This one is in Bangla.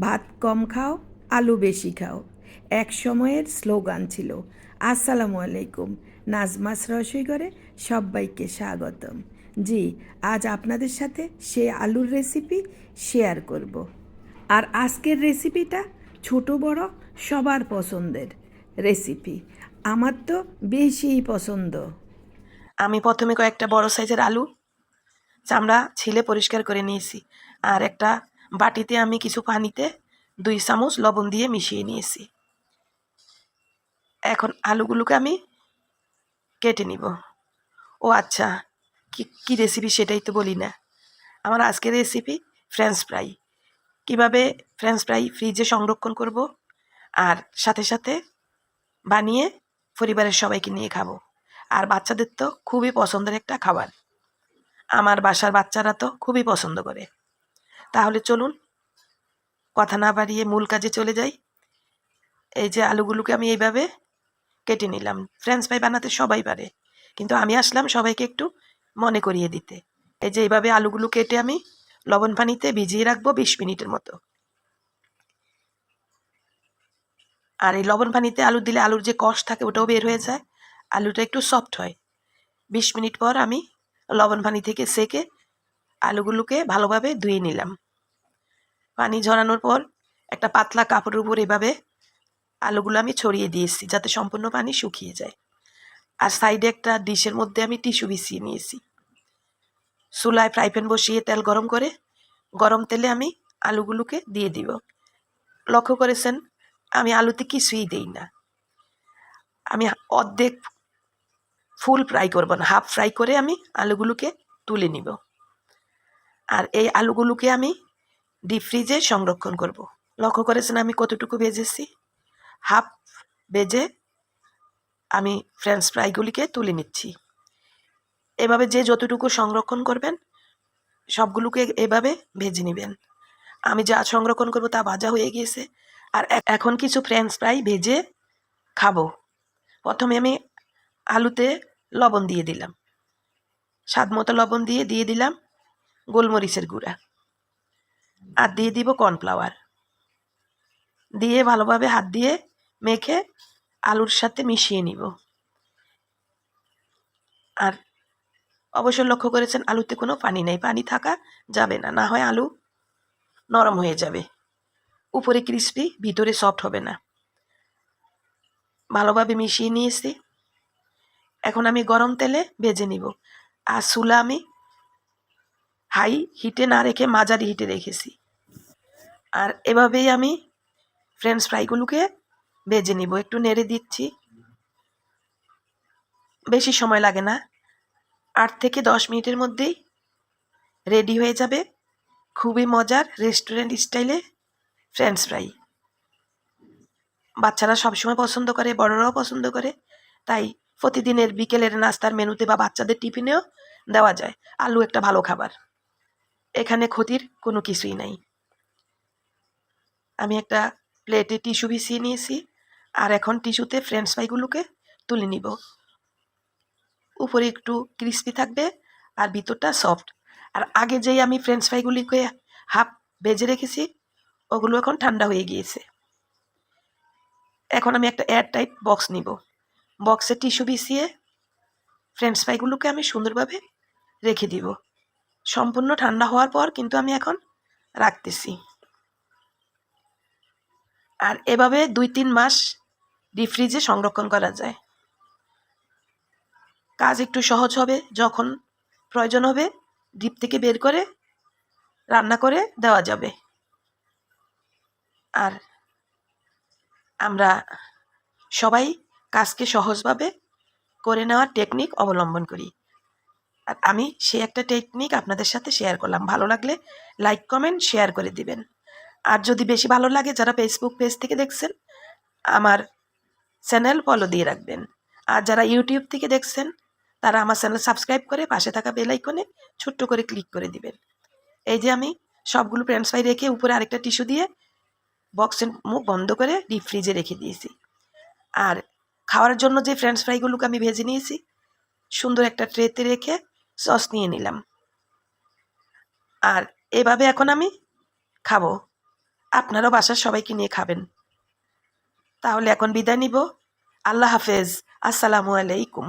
ভাত কম খাও, আলু বেশি খাও। এক সময়ের স্লোগান ছিল, আসসালামু আলাইকুম, নাজমাস রসই করে সবাইকে স্বাগতম। জি, আজ আপনাদের সাথে সে আলুর রেসিপি শেয়ার করব। আর আজকের রেসিপিটা ছোট, বড়, সবার পছন্দের রেসিপি। আমার তো বেশিই পছন্দ। আমি প্রথমে কয়েকটা বড় সাইজের আলু, চামড়া ছিলে পরিষ্কার করে নিয়েছি। আর একটা বাটিতে আমি কিছু পানিতে দুই চামচ লবণ দিয়ে মিশিয়ে নিয়েছি। এখন আলুগুলোকে আমি কেটে নিব। ও আচ্ছা কি, কী রেসিপি সেটাই তো বলি না। আমার আজকের রেসিপি ফ্রেঞ্চ ফ্রাই কীভাবে ফ্রেঞ্চ ফ্রাই ফ্রিজে সংরক্ষণ করব আর সাথে সাথে বানিয়ে পরিবারের সবাইকে নিয়ে খাব। আর বাচ্চাদের তো খুবই পছন্দের একটা খাবার। আমার বাসার বাচ্চারা তো খুবই পছন্দ করে। তাহলে চলুন, কথা না বাড়িয়ে মূল কাজে চলে যাই। এই যে আলুগুলোকে আমি এইভাবে কেটে নিলাম। ফ্রেঞ্চ ফ্রাই বানাতে সবাই পারে, কিন্তু আমি আসলাম সবাইকে একটু মনে করিয়ে দিতে। এই যে এইভাবে আলুগুলো কেটে আমি লবণ পানিতে ভিজিয়ে রাখব বিশ মিনিটের মতো। আর এই লবণ পানিতে আলু দিলে আলুর যে কষ থাকে ওটাও বের হয়ে যায়। আলুটা একটু সফট হয়। বিশ মিনিট পর আমি লবণ পানি থেকে সেকে আলুগুলোকে ভালোভাবে ধুয়ে নিলাম। পানি ঝরানোর পর একটা পাতলা কাপড়ের উপর এভাবে আলুগুলো আমি ছড়িয়ে দিয়েছি যাতে সম্পূর্ণ পানি শুকিয়ে যায়। আর সাইডে একটা ডিশের মধ্যে আমি টিস্যু বিছিয়ে নিয়েছি। চুলায় ফ্রাই প্যান বসিয়ে তেল গরম করে গরম তেলে আমি আলুগুলোকে দিয়ে দিব। লক্ষ্য করেছেন, আমি আলুতে কিছুই দেই না। আমি অর্ধেক ফুল ফ্রাই করব না, হাফ ফ্রাই করে আমি আলুগুলোকে তুলে নিব। আর এই আলুগুলোকে আমি ডিপ ফ্রিজে সংরক্ষণ করব। লক্ষ্য করেছেন আমি কতটুকু ভেজেছি? হাফ ভেজে আমি ফ্রেঞ্চ ফ্রাইগুলিকে তুলে নিচ্ছি। এভাবে যে যতটুকু সংরক্ষণ করবেন, সবগুলোকে এভাবে ভেজে নেবেন। আমি যা সংরক্ষণ করব তা ভাজা হয়ে গিয়েছে। আর এখন কিছু ফ্রেঞ্চ ফ্রাই ভেজে খাব। প্রথমে আমি আলুতে লবণ দিয়ে দিলাম। স্বাদ মতো লবণ দিয়ে দিয়ে দিলাম। গোলমরিচের গুঁড়া। আর দিয়ে দিব কর্নফ্লাওয়ার। দিয়ে ভালোভাবে হাত দিয়ে মেখে আলুর সাথে মিশিয়ে নিব। আর অবশ্য লক্ষ্য করেছেন, আলুতে কোনো পানি নেই। পানি থাকা যাবে না না হয় আলু নরম হয়ে যাবে। উপরে ক্রিস্পি, ভিতরে সফট হবে না। ভালোভাবে মিশিয়ে নিয়েছি। এখন আমি গরম তেলে ভেজে নিব। আর চুলা আমি হাই হিটে না রেখে মাঝারি হিটে রেখেছি। আর এভাবেই আমি ফ্রেঞ্চ ফ্রাইগুলোকে ভেজে নিব। একটু নেড়ে দিচ্ছি। বেশি সময় লাগে না। আট থেকে দশ মিনিটের মধ্যেই রেডি হয়ে যাবে খুবই মজার রেস্টুরেন্ট স্টাইলে ফ্রেঞ্চ ফ্রাই বাচ্চারা সবসময় পছন্দ করে, বড়রাও পছন্দ করে। তাই প্রতিদিনের বিকেলের নাস্তার মেনুতে বা বাচ্চাদের টিফিনেও দেওয়া যায়। আলু একটা ভালো খাবার। এখানে ক্ষতির কোনো কিছুই নাই। আমি একটা প্লেটে টিস্যু বিছিয়ে নিয়েছি আর এখন টিস্যুতে ফ্রেঞ্চ ফ্রাইগুলোকে তুলে নিব। উপরে একটু ক্রিস্পি থাকবে আর ভিতরটা সফট আর আগে যেই আমি ফ্রেঞ্চ ফ্রাইগুলিকে হাফ ভেজে রেখেছি, ওগুলো এখন ঠান্ডা হয়ে গিয়েছে। এখন আমি একটা এয়ার টাইট বক্স নিব বক্সে টিস্যু বিছিয়ে ফ্রেঞ্চ ফ্রাইগুলোকে আমি সুন্দরভাবে রেখে দিব। সম্পূর্ণ ঠান্ডা হওয়ার পর কিন্তু আমি এখন রাখতেছি। আর এভাবে দুই তিন মাস ডিপ ফ্রিজে সংরক্ষণ করা যায়। কাজ একটু সহজ হবে, যখন প্রয়োজন হবে ডিপ থেকে বের করে রান্না করে দেওয়া যাবে। আর আমরা সবাই কাজকে সহজভাবে করে নেওয়ার টেকনিক অবলম্বন করি। আমি সেই একটা টেকনিক আপনাদের সাথে শেয়ার করলাম। ভালো লাগলে লাইক কমেন্ট শেয়ার করে দিবেন। আর যদি বেশি ভালো লাগে, যারা ফেসবুক পেজ থেকে দেখছেন, আমার চ্যানেল ফলো দিয়ে রাখবেন। আর যারা ইউটিউব থেকে দেখছেন, তারা আমার চ্যানেল সাবস্ক্রাইব করে পাশে থাকা বেল আইকনে ছোট্ট করে ক্লিক করে দিবেন। এই যে আমি সবগুলো ফ্রেঞ্চ ফ্রাই রেখে উপরে আরেকটা টিস্যু দিয়ে বক্সের মুখ বন্ধ করে ডিপ ফ্রিজে রেখে দিয়েছি। আর খাওয়ার জন্য যে ফ্রেঞ্চ ফ্রাইগুলোকে আমি ভেজে নিয়েছি, সুন্দর একটা ট্রেতে রেখে সস নিয়ে নিলাম। আর এভাবে এখন আমি খাব। আপনারও বাসার সবাইকে নিয়ে খাবেন। তাহলে এখন বিদায় নিব। আল্লাহ হাফেজ। আসসালামু আলাইকুম।